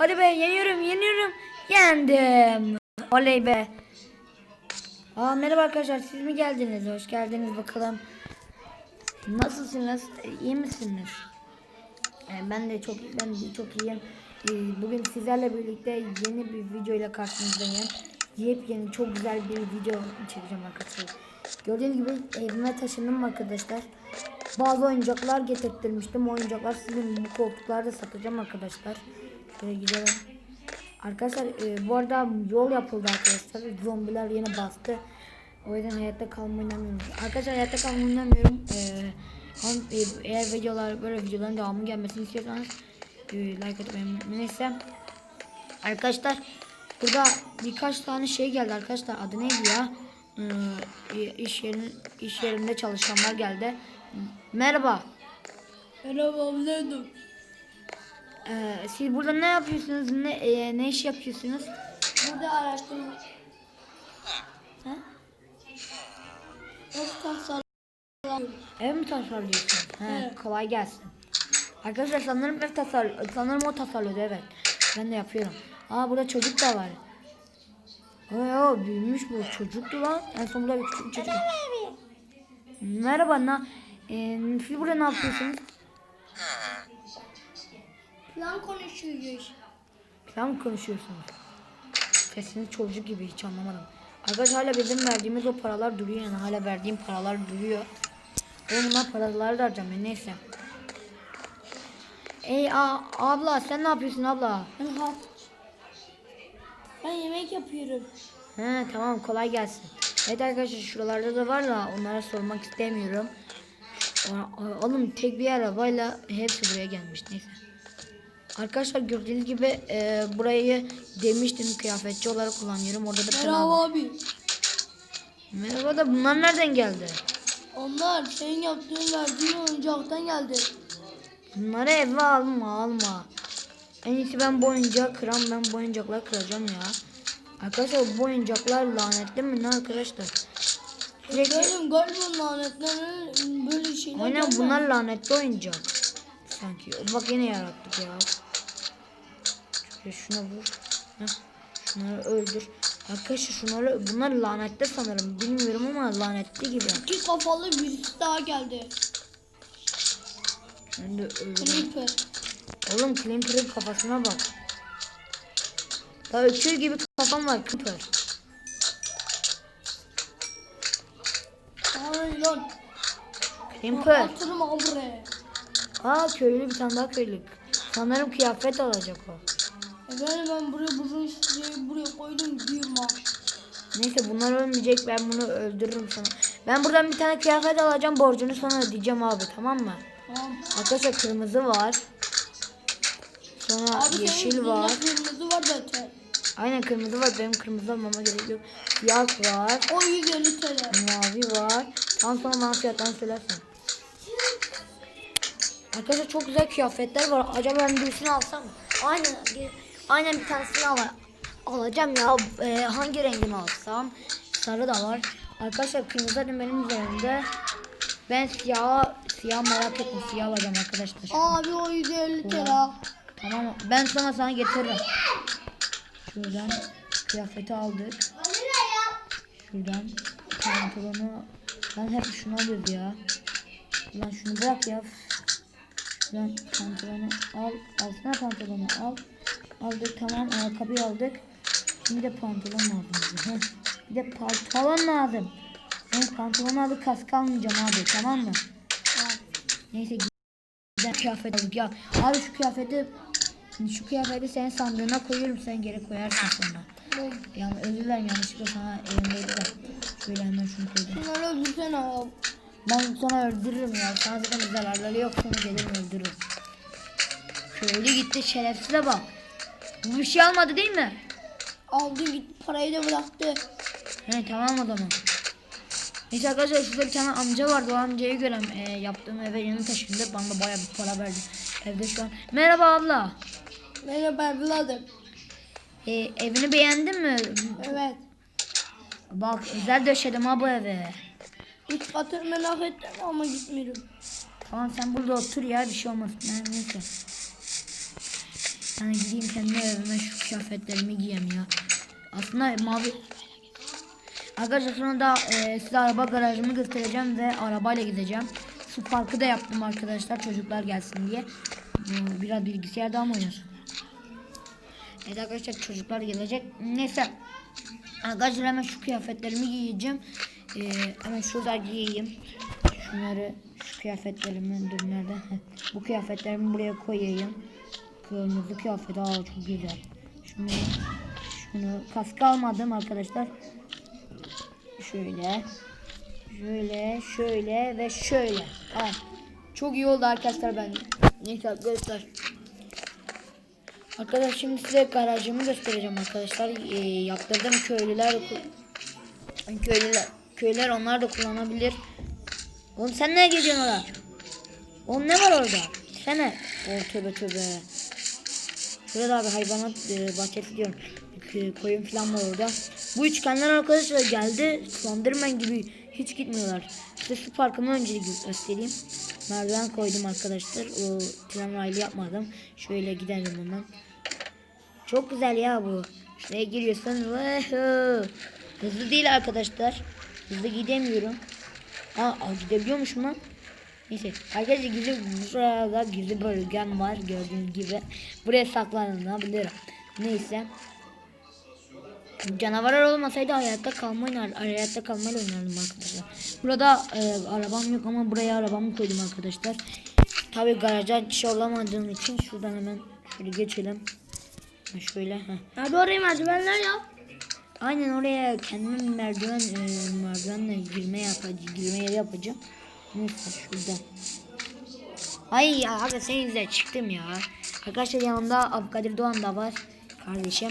Hadi be yeniyorum yeniyorum. Yendim. Oley be. Aa, merhaba arkadaşlar siz mi geldiniz? Hoş geldiniz bakalım. Nasılsınız? İyi misiniz? Ee, ben de çok ben de çok iyiyim. Ee, bugün sizlerle birlikte yeni bir video ile karşınızdayım. Yepyeni çok güzel bir video çekeceğim arkadaşlar. Gördüğünüz gibi evime taşındım arkadaşlar. Bazı oyuncaklar getirttirmiştim. O oyuncaklar sizin bu koltuklarda satacağım arkadaşlar. Şöyle gidelim. Arkadaşlar e, bu arada yol yapıldı arkadaşlar. Zombiler yeni bastı. O yüzden hayatta kalmayı oynamıyorum. Arkadaşlar hayatta kalmayı oynamıyorum. E, ama, e, eğer videolar böyle videoların devamı gelmesini istiyorsanız e, like atmayı. Neyse. Arkadaşlar burada birkaç tane şey geldi arkadaşlar. Adı neydi ya? E, iş yerin iş yerinde çalışanlar geldi. Merhaba. Merhaba Abdülhamid. E, siz burada ne yapıyorsunuz? Ne e, ne iş yapıyorsunuz? Burada araştırma. Ha? Ev tasarlıyorum. Ev mi tasarlıyorsun? He, Evet. kolay gelsin. Arkadaşlar sanırım ev tasar sanırım o tasarlıyordu evet. Ben de yapıyorum. Aa burada çocuk da var. Oo büyümüş bu çocuktu lan. En son burada bir küçük çocuk. Merhaba na. Ee, siz burada ne yapıyorsunuz? Plan konuşuyoruz. Plan mı konuşuyorsunuz? Sesiniz çocuk gibi hiç anlamadım. Arkadaşlar hala bizim verdiğimiz o paralar duruyor yani hala verdiğim paralar duruyor. Ben bunlar paraları da harcam yani neyse. Ey a, abla sen ne yapıyorsun abla? Ben ha. Ben yemek yapıyorum. He tamam kolay gelsin. Evet arkadaşlar şuralarda da var da onlara sormak istemiyorum. Oğlum tek bir arabayla hepsi buraya gelmiş neyse. Arkadaşlar gördüğünüz gibi e, burayı demiştim kıyafetçi olarak kullanıyorum. Orada da. Merhaba abi. Merhaba da bunlar nereden geldi? Onlar senin yaptığın verdiğin oyuncaktan geldi. Bunları eve alma alma. En iyisi ben bu oyuncağı kıram ben bu oyuncakları kıracağım ya. Arkadaşlar bu oyuncaklar lanetli mi ne arkadaşlar? Sürekli Benim galiba lanetlerin böyle şeyler Aynen bunlar lanetli oyuncak. Sanki. Bak yine yarattık ya. Şöyle şuna vur. Heh. Şunları öldür. Arkadaşlar şunları bunlar lanetli sanırım. Bilmiyorum ama lanetli gibi. İki kafalı birisi daha geldi. Ben de öldüm. Creeper. Oğlum Climper'ın kafasına bak. Daha öküz gibi kafam var Climper. Ay lan. Buraya. Aa köylü bir tane daha köylü. Sanırım kıyafet alacak o. Efendim ben buraya buzun şişeyi buraya koydum gidiyorum ha. Neyse bunlar ölmeyecek ben bunu öldürürüm sana. Ben buradan bir tane kıyafet alacağım borcunu sana ödeyeceğim abi tamam mı? Tamam. Arkadaşlar kırmızı var. Sonra Abi yeşil var. kırmızı var zaten. Aynen kırmızı var. Benim kırmızı olmama gerek yok. Siyah var. O 150 TL. Mavi var. Tam sonra bana fiyatlarını söylersen. Arkadaşlar çok güzel kıyafetler var. Acaba ben birisini alsam mı? Aynen. Aynen bir tanesini al alacağım ya. Ee, hangi rengini alsam? Sarı da var. Arkadaşlar kırmızı benim üzerimde. Ben siyah siyah merak etme siyah alacağım arkadaşlar. Abi o 150 TL. Tamam ben sonra sana getiririm. Şuradan kıyafeti aldık. Şuradan pantolonu. Ben hep şunu alıyoruz ya. Lan şunu bırak ya. Şuradan pantolonu al. Alsana pantolonu al. Aldık tamam ayakkabıyı aldık. Şimdi de pantolon lazım. Bir de pantolon lazım. Ben pantolon aldık kask almayacağım abi tamam mı? Neyse güzel kıyafet aldık ya. Abi şu kıyafeti şu kıyafeti senin sandığına koyuyorum sen geri koyarsın sonra. Yani özür dilerim yanlışlıkla sana elimdeydi de. Şöyle hemen şunu koydum. Şunları öldürsene abi. Ben sana öldürürüm ya. Sana zaten bir zararları yok. Sana gelirim öldürürüm. Köylü gitti şerefsize bak. Bu bir şey almadı değil mi? Aldı gitti parayı da bıraktı. He tamam o zaman. Neyse arkadaşlar şurada bir tane amca vardı. O amcayı gören e, yaptığım eve yeni taşındı. Bana da bayağı bir para verdi. Evde şu an. Merhaba abla. Merhaba evladım. E, evini beğendin mi? Evet. Bak özel döşedim ha bu eve. Üç katır merak ettim ama gitmiyorum. Tamam sen burada otur ya bir şey olmaz. Ben neyse. Yani gideyim kendime hemen şu kıyafetlerimi giyeyim ya. Aslında mavi Arkadaşlar sonra da e, size araba garajımı göstereceğim ve arabayla gideceğim. Su parkı da yaptım arkadaşlar çocuklar gelsin diye. Biraz bilgisayarda mı oynuyorsun? Evet arkadaşlar çocuklar gelecek. Neyse. Arkadaşlar hemen şu kıyafetlerimi giyeceğim. E, hemen şurada giyeyim. Şunları şu kıyafetlerimi dur nerede? Bu kıyafetlerimi buraya koyayım. Kırmızı kıyafet aa çok güzel. Şunu şunu kask almadım arkadaşlar. Şöyle. Şöyle, şöyle ve şöyle. Aa, çok iyi oldu arkadaşlar ben. Neyse arkadaşlar. Arkadaşlar şimdi size garajımı göstereceğim arkadaşlar. Ee, yaptırdım köylüler köylüler köyler onlar da kullanabilir. Oğlum sen nereye gidiyorsun orada? Oğlum ne var orada? Sene. Oh tövbe tövbe. Şurada abi hayvanat e, bahçesi diyorum. Koyun falan var orada. Bu üçgenler arkadaşlar geldi. Slenderman gibi hiç gitmiyorlar. Size su parkımı öncelik göstereyim. Merdiven koydum arkadaşlar. O tren raylı yapmadım. Şöyle gidelim hemen. Çok güzel ya bu. Şuraya giriyorsun. Hızlı değil arkadaşlar. Hızlı gidemiyorum. Aa, aa gidebiliyormuşum lan. Neyse arkadaşlar gizli burada gizli bölgem var gördüğünüz gibi. Buraya saklanabilirim. Neyse. Canavarlar olmasaydı hayatta kalma oynar, hayatta kalmayla oynardım arkadaşlar. Burada e, arabam yok ama buraya arabamı koydum arkadaşlar. Tabi garaja kişi olamadığım için şuradan hemen şöyle geçelim. Şöyle. Heh. Abi oraya merdivenler yap. Aynen oraya kendime merdiven e, merdivenle girme yapacağım, girme yapacağım. Neyse şurada. Ay ya abi senin yüzünden çıktım ya. Arkadaşlar yanımda Abdülkadir Doğan da var kardeşim.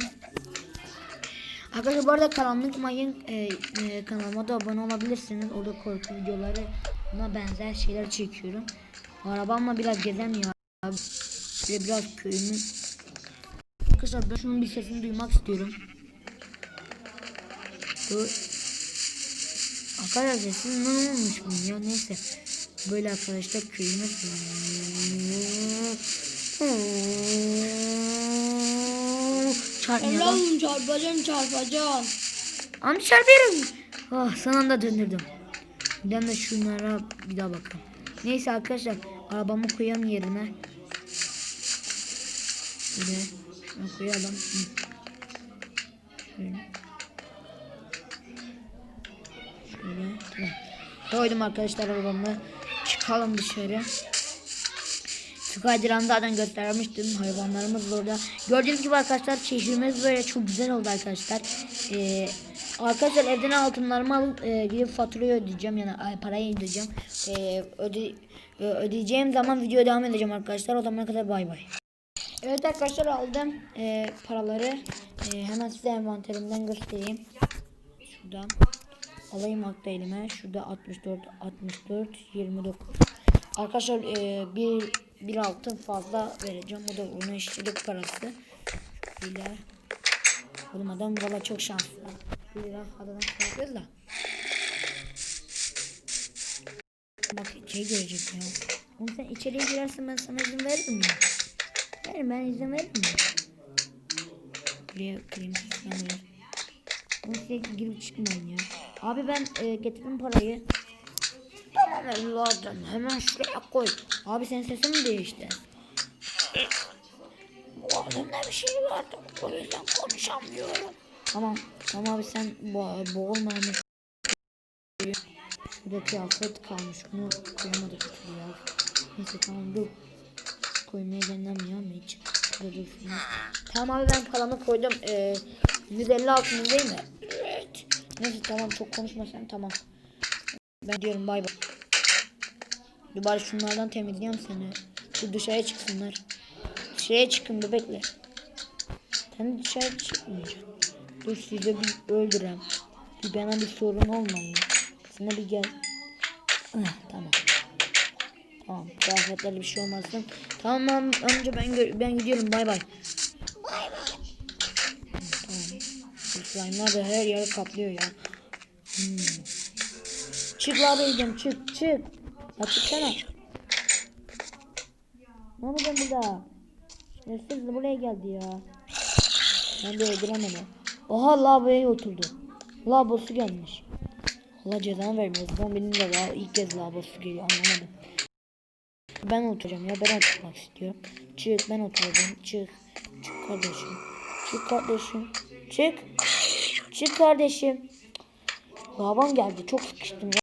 Arkadaşlar bu arada karanlık mayın e, e, kanalıma da abone olabilirsiniz. Orada korku videoları buna benzer şeyler çekiyorum. Arabamla biraz gezemiyor abi. Şöyle biraz köyümü. Arkadaşlar ben şunun bir sesini duymak istiyorum. Bu Arkadaşlar sesin ne olmuş bunun ya neyse. Böyle arkadaşlar köyümüz. Çarpmıyor lan. Evladım çarpacaksın çarpacaksın. Amca çarpıyorum. Oh son anda döndürdüm. Bir de şunlara bir daha bakalım. Neyse arkadaşlar arabamı koyalım yerine. Şöyle şunu koyalım. Şöyle. Koydum arkadaşlar arabamı. Çıkalım dışarı. Skydiran'ı zaten göstermiştim. Hayvanlarımız da orada. Gördüğünüz gibi arkadaşlar şehrimiz böyle çok güzel oldu arkadaşlar. Ee, arkadaşlar evden altınlarımı alıp e, gidip faturayı ödeyeceğim. Yani ay, parayı ödeyeceğim. Ee, öde, e, ödeyeceğim zaman video devam edeceğim arkadaşlar. O zamana kadar bay bay. Evet arkadaşlar aldım e, paraları. E, hemen size envanterimden göstereyim. Şuradan. Alayım akta elime. Şurada 64, 64, 29. Arkadaşlar e, bir, bir altın fazla vereceğim. O da onun işçilik parası. Şöyle. Oğlum adam valla çok şanslı. Bir lira adadan şey yapıyoruz da. Bak içeri girecek ya. Oğlum sen içeriye girersen ben sana izin veririm mi? Veririm ben izin veririm mi? Buraya kırayım. Yani. Oğlum sürekli girip çıkmayın ya. Abi ben e, getirdim parayı. Tamam evladım hemen şuraya koy. Abi senin sesin mi değişti? Boğazımda bir şey vardı. O yüzden konuşamıyorum. Tamam. Tamam abi sen bo boğulma hemen. Şurada kıyafet kalmış. Bunu koyamadık ya. Neyse tamam dur. Koymaya denemiyorum hiç. Şurada dursun. Tamam abi ben kalanı koydum. Ee, 150 altın değil mi? Neyse tamam çok konuşma sen tamam. Ben diyorum bay bay. Dur bari şunlardan temizliyorum seni. Dur dışarıya çıksınlar. Dışarıya çıkın bebekler. Sen dışarı çıkmayacaksın. Dur size bir öldürem. Bir bana bir sorun olmayın. Sana bir gel. Ah, tamam. Tamam. Kıyafetlerle bir şey olmasın. Tamam amca ben ben gidiyorum bay. Bay bay. Tamam. Bu slime'lar da her yeri kaplıyor ya. Hmm. Çık la beydim çık çık. Ya çıksana. Ne yapacağım burada? Hırsız buraya geldi ya. Ben de öldüremedim. Oha lavaboya oturdu. Lavabosu gelmiş. Allah cezanı vermiyor. Ben benim de la, ilk kez lavabosu geliyor anlamadım. Ben oturacağım ya ben oturmak istiyorum. Çık ben oturacağım. Çık. Çık kardeşim. Çık kardeşim. Çık. Çık kardeşim. Lavabom geldi. Çok sıkıştım ya.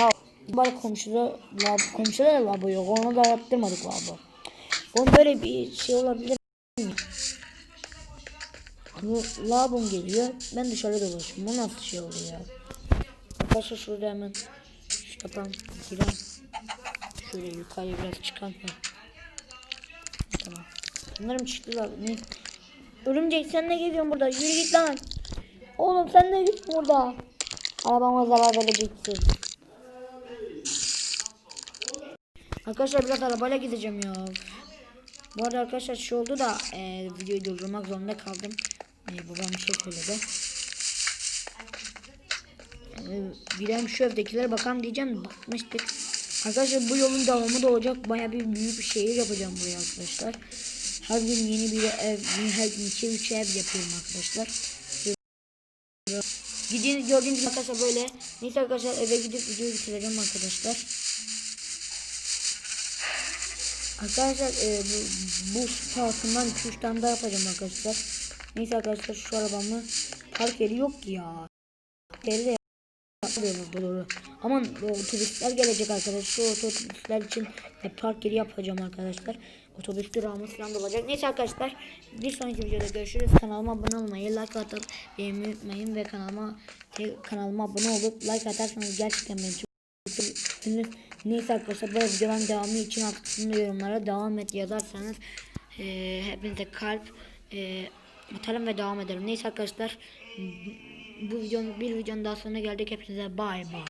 Ya bari komşuda lab, komşuda da lavabo yok. Onu da yaptırmadık lavabo. Onun böyle bir şey olabilir mi? Bu Lavabom geliyor. Ben dışarı dolaşıyorum. Bu nasıl şey oluyor ya? Arkadaşlar şurada hemen şey yapalım. Girelim. Şöyle yukarıya biraz. Hı. Tamam. Bunlarım çıktılar. Ne? Örümcek sen ne geziyorsun burada? Yürü git lan. Oğlum sen ne git burada? Arabama zarar vereceksin. Arkadaşlar biraz arabayla gideceğim ya. Bu arada arkadaşlar şey oldu da e, videoyu durdurmak zorunda kaldım. E, babam bir şey söyledi. E, Bilem şu evdekilere bakalım diyeceğim. Bakmıştık. Arkadaşlar bu yolun devamı da olacak. Baya bir büyük bir şehir yapacağım buraya arkadaşlar. Her gün yeni bir ev, her gün iki üç ev yapıyorum arkadaşlar. Gidin gördüğünüz gibi arkadaşlar böyle. Neyse arkadaşlar eve gidip videoyu bitireceğim arkadaşlar. Arkadaşlar e, bu, bu parkından 2-3 tane daha yapacağım arkadaşlar. Neyse arkadaşlar şu arabamı park yeri yok ya. Yeri. Aman o otobüsler gelecek arkadaşlar. O otobüsler için e, park yeri yapacağım arkadaşlar. Otobüs durağımız falan da olacak. Neyse arkadaşlar bir sonraki videoda görüşürüz. Kanalıma abone olmayı, like atıp beğenmeyi unutmayın ve kanalıma e, kanalıma abone olup like atarsanız gerçekten beni çok Şimdi neyse arkadaşlar böyle videoların devamı için altında yorumlara devam et yazarsanız e, hepinize kalp e, atarım ve devam ederim. Neyse arkadaşlar bu videonun bir videonun daha sonuna geldik. Hepinize bay bay.